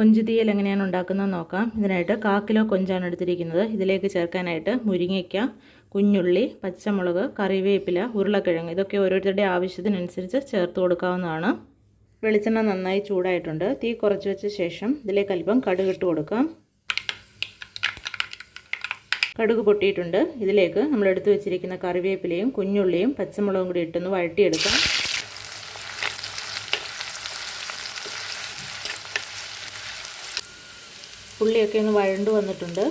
കൊഞ്ച് തീയൽ എങ്ങനെയാണ് ഉണ്ടാക്കുന്നത് നോക്കാം. ഇതിനായിട്ട് കാ കിലോ കൊഞ്ചാണ് എടുത്തിരിക്കുന്നത്. ഇതിലേക്ക് ചേർക്കാനായിട്ട് മുരിങ്ങയ്ക്ക കുഞ്ഞുള്ളി പച്ചമുളക് കറിവേപ്പില ഉരുളക്കിഴങ്ങ് ഇതൊക്കെ ഓരോരുത്തരുടെ ആവശ്യത്തിനനുസരിച്ച് ചേർത്ത് കൊടുക്കാവുന്നതാണ്. വെളിച്ചെണ്ണ നന്നായി ചൂടായിട്ടുണ്ട്. തീ കുറച്ച് വെച്ച ശേഷം ഇതിലേക്ക് അല്പം കടുക് ഇട്ട് കൊടുക്കാം. കടുക് പൊട്ടിയിട്ടുണ്ട്. ഇതിലേക്ക് നമ്മൾ എടുത്തു വെച്ചിരിക്കുന്ന കറിവേപ്പിലയും കുഞ്ഞുള്ളിയും പച്ചമുളകും കൂടി ഇട്ടൊന്ന് വഴട്ടിയെടുക്കാം ഉള്ളിയൊക്കെ ഒന്ന് വഴണ്ടു വന്നിട്ടുണ്ട്.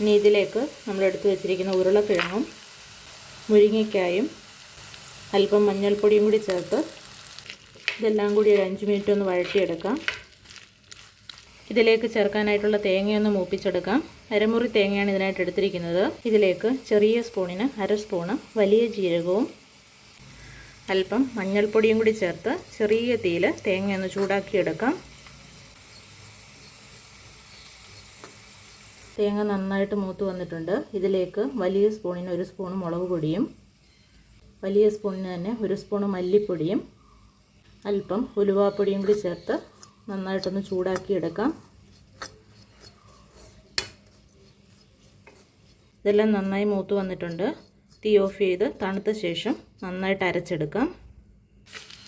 ഇനി ഇതിലേക്ക് നമ്മളെടുത്ത് വെച്ചിരിക്കുന്ന ഉരുളക്കിഴങ്ങും മുരിങ്ങയ്ക്കായും അല്പം മഞ്ഞൾപ്പൊടിയും കൂടി ചേർത്ത് ഇതെല്ലാം കൂടി ഒരു അഞ്ച് മിനിറ്റ് ഒന്ന് വഴറ്റിയെടുക്കാം. ഇതിലേക്ക് ചേർക്കാനായിട്ടുള്ള തേങ്ങയൊന്ന് മൂപ്പിച്ചെടുക്കാം. അരമുറി തേങ്ങയാണ് ഇതിനായിട്ട് എടുത്തിരിക്കുന്നത്. ഇതിലേക്ക് ചെറിയ സ്പൂണിന് അര സ്പൂണ് വലിയ ജീരകവും അല്പം മഞ്ഞൾപ്പൊടിയും കൂടി ചേർത്ത് ചെറിയ തീയിൽ തേങ്ങയൊന്ന് ചൂടാക്കിയെടുക്കാം. തേങ്ങ നന്നായിട്ട് മൂത്ത് വന്നിട്ടുണ്ട്. ഇതിലേക്ക് വലിയ സ്പൂണിന് ഒരു സ്പൂൺ മുളക് പൊടിയും വലിയ സ്പൂണിന് തന്നെ ഒരു സ്പൂൺ മല്ലിപ്പൊടിയും അല്പം ഉലുവാപ്പൊടിയും കൂടി ചേർത്ത് നന്നായിട്ടൊന്ന് ചൂടാക്കി എടുക്കാം. ഇതെല്ലാം നന്നായി മൂത്ത് വന്നിട്ടുണ്ട്. തീ ഓഫ് ചെയ്ത് തണുത്ത ശേഷം നന്നായിട്ട് അരച്ചെടുക്കാം.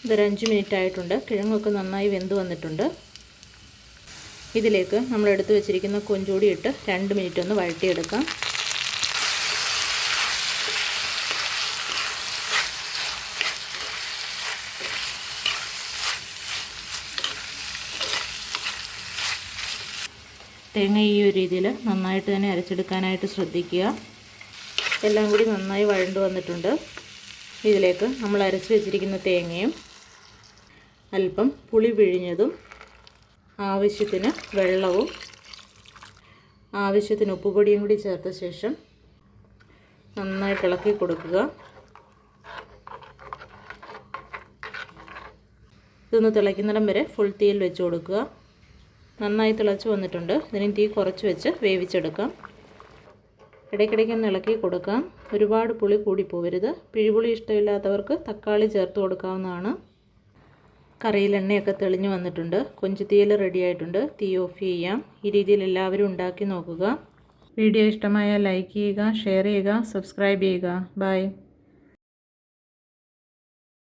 ഇതൊരു അഞ്ച് മിനിറ്റ് ആയിട്ടുണ്ട്. കിഴങ്ങൊക്കെ നന്നായി വെന്ത് വന്നിട്ടുണ്ട്. ഇതിലേക്ക് നമ്മൾ എടുത്തു വെച്ചിരിക്കുന്ന കൊഞ്ചൂടി ഇട്ട് രണ്ട് മിനിറ്റ് ഒന്ന് വഴറ്റിയെടുക്കാം. തേങ്ങ ഈ ഒരു രീതിയിൽ നന്നായിട്ട് തന്നെ അരച്ചെടുക്കാനായിട്ട് ശ്രദ്ധിക്കുക. എല്ലാം കൂടി നന്നായി വഴണ്ടു വന്നിട്ടുണ്ട്. ഇതിലേക്ക് നമ്മൾ അരച്ച് വെച്ചിരിക്കുന്ന തേങ്ങയും അല്പം പുളി പിഴിഞ്ഞതും ആവശ്യത്തിന് വെള്ളവും ആവശ്യത്തിന് ഉപ്പുപൊടിയും കൂടി ചേർത്ത ശേഷം നന്നായി ഇളക്കി കൊടുക്കുക. ഇതൊന്ന് തിളയ്ക്കുന്നിടം വരെ ഫുൾ തീയിൽ വെച്ച് കൊടുക്കുക. നന്നായി തിളച്ച് വന്നിട്ടുണ്ട്. ഇതിന് തീ കുറച്ച് വെച്ച് വേവിച്ചെടുക്കാം. ഇടയ്ക്കിടയ്ക്ക് ഒന്ന് ഇളക്കി കൊടുക്കാം. ഒരുപാട് പുളി കൂടി പോവരുത് പിഴിപുളി ഇഷ്ടമില്ലാത്തവർക്ക് തക്കാളി ചേർത്ത് കൊടുക്കാവുന്നതാണ്. കറിയിൽ എണ്ണയൊക്കെ തെളിഞ്ഞു വന്നിട്ടുണ്ട്. കൊഞ്ച് തീയൽ റെഡി ആയിട്ടുണ്ട്. തീ ഓഫ് ചെയ്യാം. ഈ രീതിയിൽ എല്ലാവരും ഉണ്ടാക്കി നോക്കുക. വീഡിയോ ഇഷ്ടമായാൽ ലൈക്ക് ചെയ്യുക ഷെയർ ചെയ്യുക സബ്സ്ക്രൈബ് ചെയ്യുക. ബൈ